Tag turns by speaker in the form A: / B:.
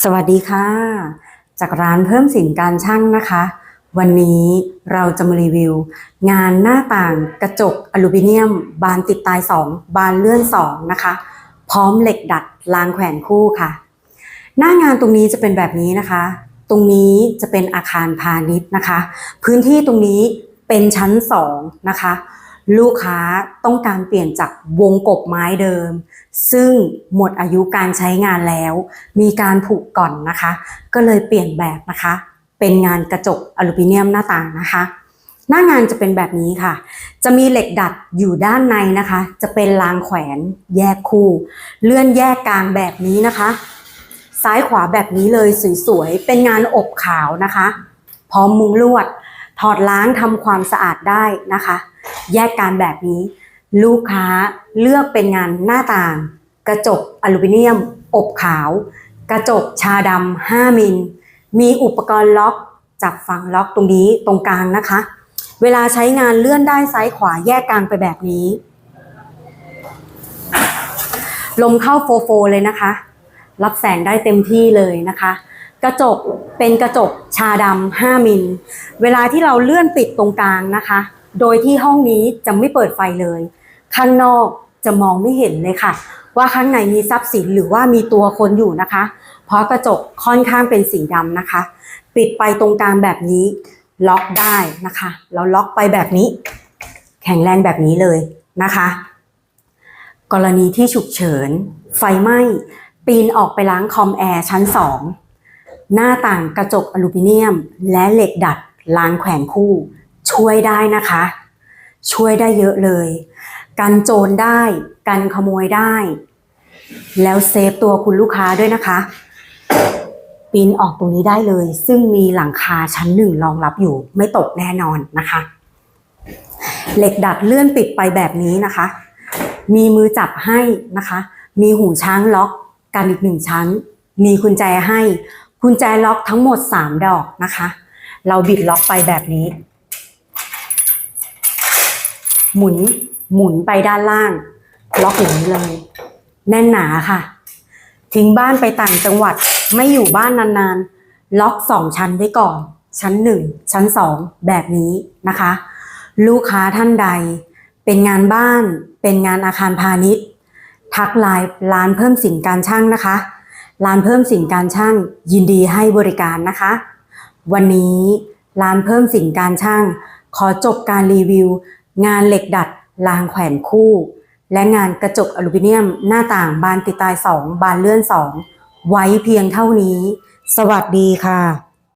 A: สวัสดีค่ะ จากร้านเพิ่มสินการช่างนะคะ วันนี้เราจะมารีวิว งานหน้าต่างกระจกอลูมิเนียม บานติดตาย 2 บานเลื่อน 2 นะคะ พร้อมเหล็กดัดรางแขวนคู่ค่ะ หน้างานตรงนี้จะเป็นแบบนี้นะคะ ตรงนี้จะเป็นอาคารพาณิชย์นะคะ พื้นที่ตรงนี้เป็นชั้น 2 นะคะ ลูกค้าต้องการเปลี่ยนจากวงกบไม้เดิม ซึ่งหมดอายุการใช้งานแล้ว มีการผุก่อนนะคะ ก็เลยเปลี่ยนแบบนะคะ เป็นงานกระจกอลูมิเนียมหน้าต่างนะคะ หน้างานจะเป็นแบบนี้ค่ะ จะมีเหล็กดัดอยู่ด้านในนะคะ จะเป็นรางแขวนแยกคู่ เลื่อนแยกกลางแบบนี้นะคะ ซ้ายขวาแบบนี้เลยสวยๆเป็นงานอบขาวนะคะ พร้อมมุงลวด ถอดล้างทำความสะอาดได้นะคะ แยกการแบบนี้ ลูกค้าเลือกเป็นงานหน้าต่าง กระจกอลูมิเนียม อบขาว กระจกชาดำ5มิล มีอุปกรณ์ล็อกจับฝั่งล็อกตรงนี้ตรงกลางนะคะ เวลาใช้งานเลื่อนได้ซ้ายขวาแยกกลางไปแบบนี้ ลมเข้าโฟโฟเลยนะคะ รับแสงได้เต็มที่เลยนะคะกระจกเป็นกระจกชาดำ5มิล เวลาที่เราเลื่อนปิดตรงกลางนะคะ โดยที่ห้องนี้จะไม่เปิดไฟเลย ข้างนอกจะมองไม่เห็นเลยค่ะ ว่าข้างในมีทรัพย์สินหรือว่ามีตัวคนอยู่นะคะ เพราะกระจกค่อนข้างเป็นสีดำนะคะ ปิดไปตรงกลางแบบนี้ ล็อกได้นะคะเราล็อกไปแบบนี้ แข็งแรงแบบนี้เลยนะคะ กรณีที่ฉุกเฉิน ไฟไหม้ ปีนออกไปล้างคอมแอร์ชั้น 2 หน้าต่างกระจกอลูมิเนียม และเหล็กดัดล้างแขวนคู่ ช่วยได้นะคะ ช่วยได้เยอะเลย กันโจรได้ กันขโมยได้ แล้วเซฟตัวคุณลูกค้าด้วยนะคะปีนออกตรงนี้ได้เลย ซึ่งมีหลังคาชั้นหนึ่งรองรับอยู่ ไม่ตกแน่นอนนะคะ เหล็กดัดเลื่อนปิดไปแบบนี้นะคะ มีมือจับให้นะคะ มีหูช้างล็อกกันอีกหนึ่งชั้น มีกุญแจให้กุญแจล็อกทั้งหมด 3 ดอกนะคะ เราบิดล็อกไปแบบนี้ หมุนหมุนไปด้านล่าง ล็อกอย่างนี้เลย แน่นหนาค่ะ ทิ้งบ้านไปต่างจังหวัดไม่อยู่บ้านนานๆ ล็อกสองชั้นไว้ก่อน ชั้นหนึ่งชั้นสองแบบนี้นะคะ ลูกค้าท่านใด เป็นงานบ้านเป็นงานอาคารพาณิชย์ ทักไลน์ร้านเพิ่มสินการช่างนะคะ ร้านเพิ่มสินการช่างยินดีให้บริการนะคะ วันนี้ร้านเพิ่มสินการช่าง ขอจบการรีวิว งานเหล็กดัดรางแขวนคู่ และงานกระจกอลูมิเนียม หน้าต่างบานติดตาย 2 บานเลื่อน 2 ไว้เพียงเท่านี้ สวัสดีค่ะ